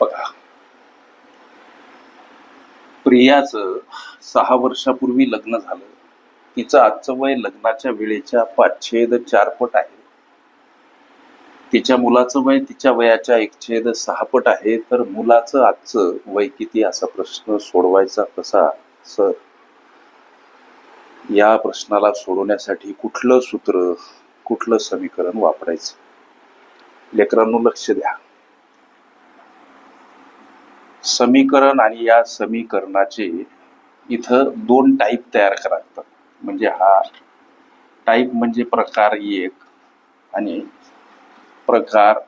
बघा. प्रियाचं सहा वर्षापूर्वी लग्न झालं. तिचं आजचं वय लग्नाच्या वेळेच्या पाचशेद चार पट आहे. तिच्या मुलाचं वय तिच्या वयाच्या एकछेद सहा पट आहे. तर मुलाचं आजचं वय किती असा प्रश्न सोडवायचा कसा सर? या प्रश्नाला सोडवण्यासाठी कुठलं सूत्र कुठलं समीकरण वापरायचं? लेकरांनो लक्ष द्या. समीकरण आणि या समीकरणाचे इथं दोन टाईप तयार करावे लागतात म्हणजे हा टाईप म्हणजे प्रकार एक आणि प्रकार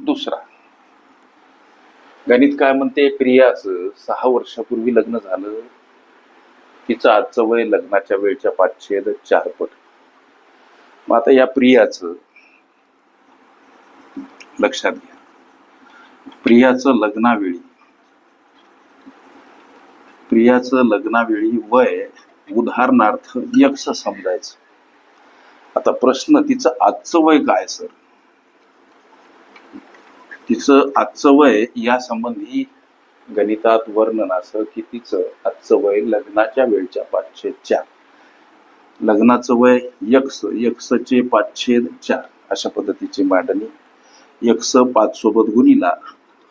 दुसरा. गणित काय म्हणते? प्रियाचं सहा वर्षापूर्वी लग्न झालं. तिचं आजचं वय लग्नाच्या वेळच्या पाचशे चार पट. मग आता या प्रियाचं लक्षात घ्या. प्रियाचं लग्नावेळी प्रियाचं लग्नावेळी वय उदाहरणार्थ यक्ष समजायचं. आता प्रश्न तिचं आजचं वय काय सर? तिचं आजचं वय या संबंधी गणितात वर्णन असं की तिचं आजचं वय लग्नाच्या वेळच्या पाचशे चार लग्नाचं वय यक्ष यक्षचे पाचशे चार अशा पद्धतीची मांडणी. यक्ष पाच सोबत गुणीला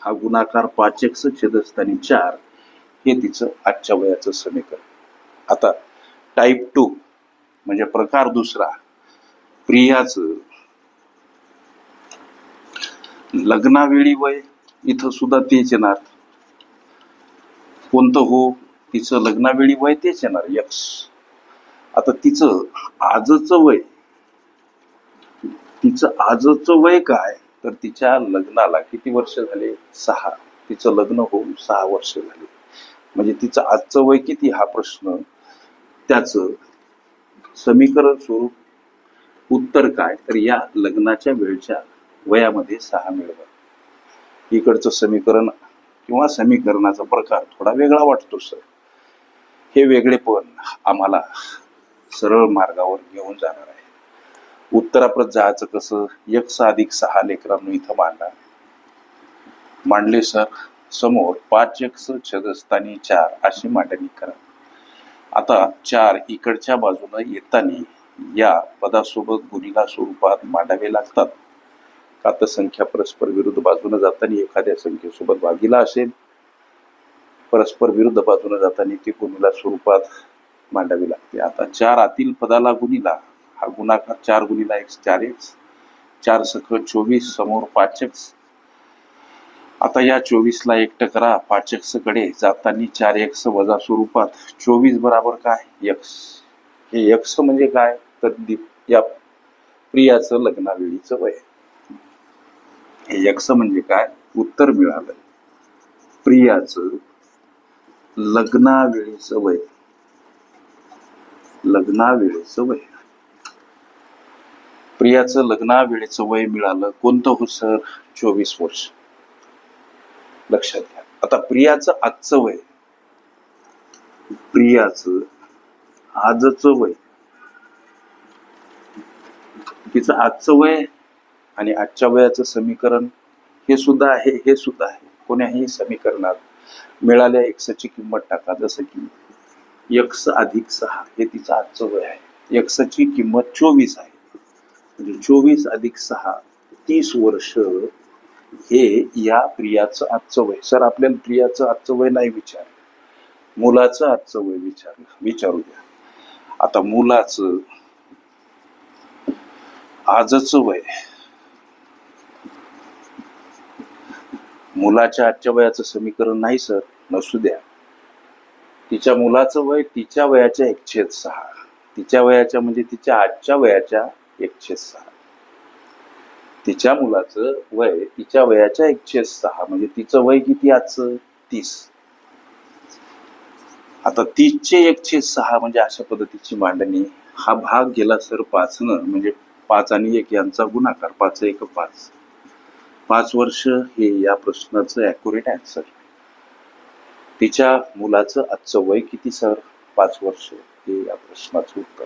हा गुणाकार पाच एक्स छेदस्थानी चार हे तिचं आजच्या वयाचं समीकरण. आता टाईप टू म्हणजे प्रकार दुसरा. प्रियाचं लग्नावेळी वय इथं सुद्धा तेच येणार. कोणतं हो? तिचं लग्नावेळी वय तेच येणार. यक्स आता तिचं आजचं वय तिचं आजचं वय काय? तर तिच्या लग्नाला किती वर्ष झाले? सहा. तिचं लग्न होऊन सहा वर्ष झाले. म्हणजे तिचं आजचं वय किती हा प्रश्न? त्याचं समीकरण स्वरूप उत्तर काय? तर या लग्नाच्या वेळच्या वयामध्ये सहा मिळवा. इकडचं समीकरण किंवा समीकरणाचा प्रकार थोडा वेगळा वाटतो सर. हे वेगळेपण आम्हाला सरळ मार्गावर घेऊन जाणार आहे. उत्तराप्रत जायचं कसं? यक्स अधिक सहा लेकरांनी इथं मांडा. मांडले सर? समोर पाच यक्स छदस्थानी चार अशी मांडणी करा. आता चार इकडच्या बाजूनं येताना या पदासोबत गुणीला स्वरूपात मांडावे लागतात. आता संख्या परस्पर विरुद्ध बाजूने जाताना एखाद्या संख्येसोबत भागीला असेल परस्पर विरुद्ध बाजूने जाताना ती गुणीला स्वरूपात मांडावी लागते. आता चार आतील पदाला गुणीला हा गुणाकार चार गुणीला एक चार एक्स चार सख चोवीस समोर पाच एक्स आता या चोवीसला एकटं करा पाच एक्सकडे जाताना चार एक्स वजा स्वरूपात चोवीस बराबर काय? यक्स हे यक्स म्हणजे काय? तर दीप- या प्रियाचं लग्नावेळीचं वय हे यक्स म्हणजे काय? उत्तर मिळालं. प्रियाचं लग्नावेळीचं वय. लग्नावेळेचं वय. प्रियाचं लग्नावेळेचं वय मिळालं कोणतं हो सर? चोवीस वर्ष. लक्षात घ्या. आता प्रियाचं आजचं वय. प्रियाचं आजचं वय. तिचं आजचं वय आणि आजच्या वयाचं समीकरण हे सुद्धा आहे हे सुद्धा आहे. कोण्याही समीकरणात मिळाल्या एक्सची किंमत टाका. जसं की यक्स अधिक सहा हे तिचं आजचं वय आहे. यक्षची किंमत चोवीस आहे. म्हणजे चोवीस अधिक सहा तीस वर्ष हे या प्रियाचं आजचं वय. सर आपल्याला प्रियाचं आजचं वय नाही विचार मुलाचं आजचं वय विचारलं. विचारू द्या. आता मुलाचं आजच वय मुलाच्या आजच्या वयाचं समीकरण नाही सर. नसू द्या. तिच्या मुलाचं वय तिच्या वयाच्या एकशे सहा. तिच्या वयाच्या म्हणजे तिच्या आजच्या वयाच्या एकशे सहा. तिच्या मुलाचं वय तिच्या वयाच्या एकशे सहा म्हणजे तिचं वय किती आजचं? तीस. आता तीसचे एकशे सहा म्हणजे अशा पद्धतीची मांडणी हा भाग गेला सर पाचनं म्हणजे पाच आणि एक यांचा गुणाकार पाच एक पाच. पाच वर्ष हे या प्रश्नाचं ॲक्युरेट आन्सर तिच्या मुलाचं आजचं वय किती सर? पाच वर्ष हे या प्रश्नाचं उत्तर.